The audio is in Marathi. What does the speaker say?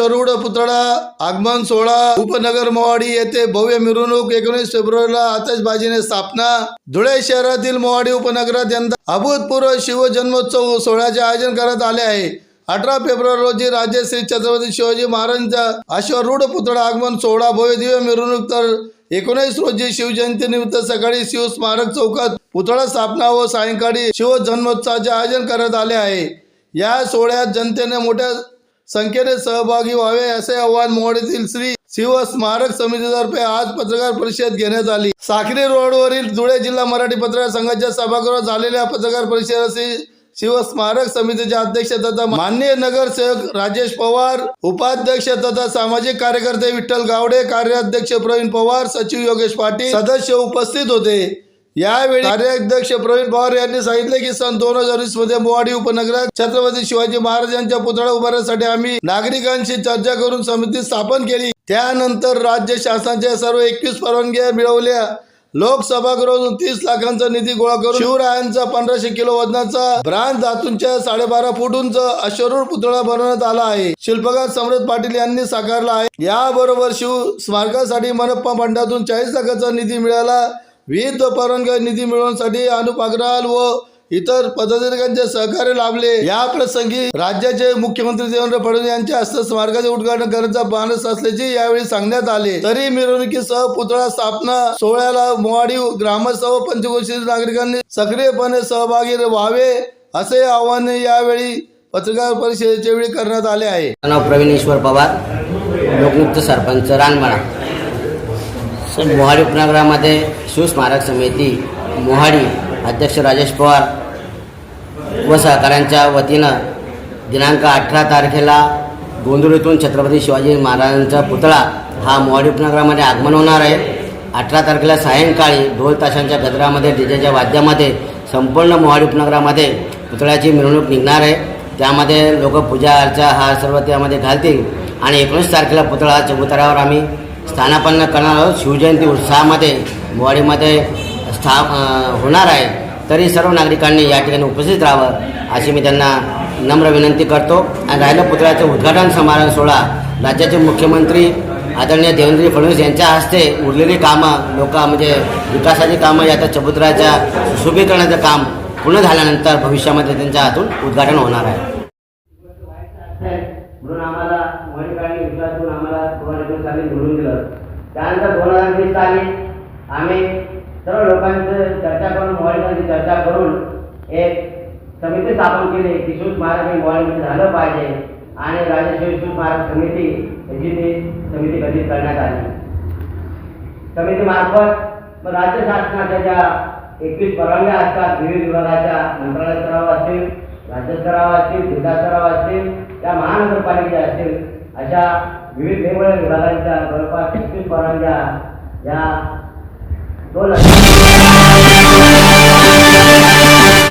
अश्वरूढ पुतळा आगमन सोहळा उपनगर मोवाडी येथे भव्य मिरवणूक एकोणीस फेब्रुवारीला आतषबाजीने स्थापना. धुळे शहरातील मोवाडी उपनगरात यंदा अभूतपूर्व शिवजन्मोत्सव सोहळ्याचे आयोजन करण्यात आले आहे. अठरा फेब्रुवारी रोजी राज्य श्री छत्रपती शिवाजी महाराजांचा अश्वरूढ पुतळा आगमन सोहळा भव्य दिव्य मिरवणूक तर एकोणीस रोजी शिवजयंतीनिमित्त सकाळी शिव स्मारक चौकात पुतळा स्थापना व सायंकाळी शिवजन्मोत्सवाचे आयोजन करण्यात आले आहे. या सोहळ्यात जनतेने मोठ्या संख्येने सहभागी व्हावे असे आवाहन मोहडीतील श्री शिव स्मारक समितीतर्फे आज पत्रकार परिषद घेण्यात आली. साखरी रोडवरील धुळे जिल्हा मराठी पत्रकार संघाच्या सभागृहात झालेल्या पत्रकार परिषद शिव स्मारक समितीचे अध्यक्ष तथा मान्य नगरसेवक राजेश पवार उपाध्यक्ष तथा सामाजिक कार्यकर्ते विठ्ठल गावडे कार्याध्यक्ष प्रवीण पवार सचिव योगेश पाटील सदस्य उपस्थित होते. यावेळी कार्याध्यक्ष प्रवीण पवार यांनी सांगितले की सन दोन हजार वीसमध्ये मोवाडी उपनगरात छत्रपती शिवाजी महाराजांच्या पुतळा उभारण्यासाठी आम्ही नागरिकांशी चर्चा करून समिती स्थापन केली. त्यानंतर राज्य शासनाच्या सर्व एकवीस परवानग्या मिळवल्या. लोकसभागृहातून तीस लाखांचा निधी गोळा करून शिवरायांचा पंधराशे किलो वजनाचा ब्रांच धातूंच्या साडेबारा फूट उंच अश्वरूर पुतळा बनवण्यात आला आहे. शिल्पकार सम्राट पाटील यांनी साकारला आहे. याबरोबर शिव स्मारकासाठी मनप्पा फंडातून चाळीस लाखाचा निधी मिळाला. विविध परवानग्या निधी मिळवण्यासाठी अनुप अग्रवाल व इतर पदाधिकाऱ्यांचे सहकार्य लाभले. या प्रसंगी राज्याचे मुख्यमंत्री देवेंद्र फडणवीस यांच्या हस्ते स्मारकाचे उद्घाटन करण्याचा मानस असल्याचे यावेळी सांगण्यात आले. तरी मिरवणुकीसह पुतळा स्थापना सोहळ्याला मोवाडी ग्रामस्थ व पंचकोशी नागरिकांनी सक्रियपणे सहभागी व्हावे असे आवाहन यावेळी पत्रकार परिषदेच्या वेळी करण्यात आले आहे. माझं प्रवीण ईश्वर पवार लोकमुक्त सरपंच रानमाळा. सर मोहाडी उपनगरामध्ये शिवस्मारक समिती मोहाडी अध्यक्ष राजेश पवार व सहकाऱ्यांच्या वतीनं दिनांक अठरा तारखेला गोंधळीतून छत्रपती शिवाजी महाराजांचा पुतळा हा मोहाडी उपनगरामध्ये आगमन होणार आहे. अठरा तारखेला सायंकाळी ढोल ताशांच्या गजरामध्ये डीजेच्या वाद्यामध्ये संपूर्ण मोहाडी उपनगरामध्ये पुतळ्याची मिरवणूक निघणार आहे. त्यामध्ये लोक पूजा अर्चा हा सर्व त्यामध्ये घालतील आणि एकोणीस तारखेला पुतळा चबुतऱ्यावर आम्ही स्थानापन्न करणार आहोत. शिवजयंती उत्साहामध्ये मोवाडीमध्ये स्था होणार आहे. तरी सर्व नागरिकांनी या ठिकाणी उपस्थित राहावं अशी मी त्यांना नम्र विनंती करतो. आणि राहिलं पुतळ्याचं उद्घाटन समारंभ सोहळा. राज्याचे मुख्यमंत्री आदरणीय देवेंद्र फडणवीस यांच्या हस्ते उरलेली कामं लोक म्हणजे विकासाची कामं या त्या चबुतऱ्याच्या सुशोभीकरणाचं काम पूर्ण झाल्यानंतर भविष्यामध्ये त्यांच्या हातून उद्घाटन होणार आहे. म्हणून आम्हाला विश्वासून आम्हाला दोन हजार साली निवडून दिलं. त्यानंतर दोन हजार वीस साली आम्ही सर्व लोकांचं चर्चा करून मोहाडीमध्ये चर्चा करून एक समिती स्थापन केली की शिव स्मारक हे मोहाडीमध्ये झालं पाहिजे आणि राजश्री शिव महाराज समिती याची ती समिती गठीत करण्यात आली. समितीमार्फत मग राज्य शासनाच्या ज्या एकवीस परवानग्या असतात विविध विभागाच्या मंत्रालय स्तरावर असतील राज्य स्तरावर असतील जिल्हा स्तरावर असतील त्या महानगरपालिकेच्या असतील अशा विविध वेगवेगळ्या विभागांच्या जवळपास एकवीस परवानग्या या दोन हजार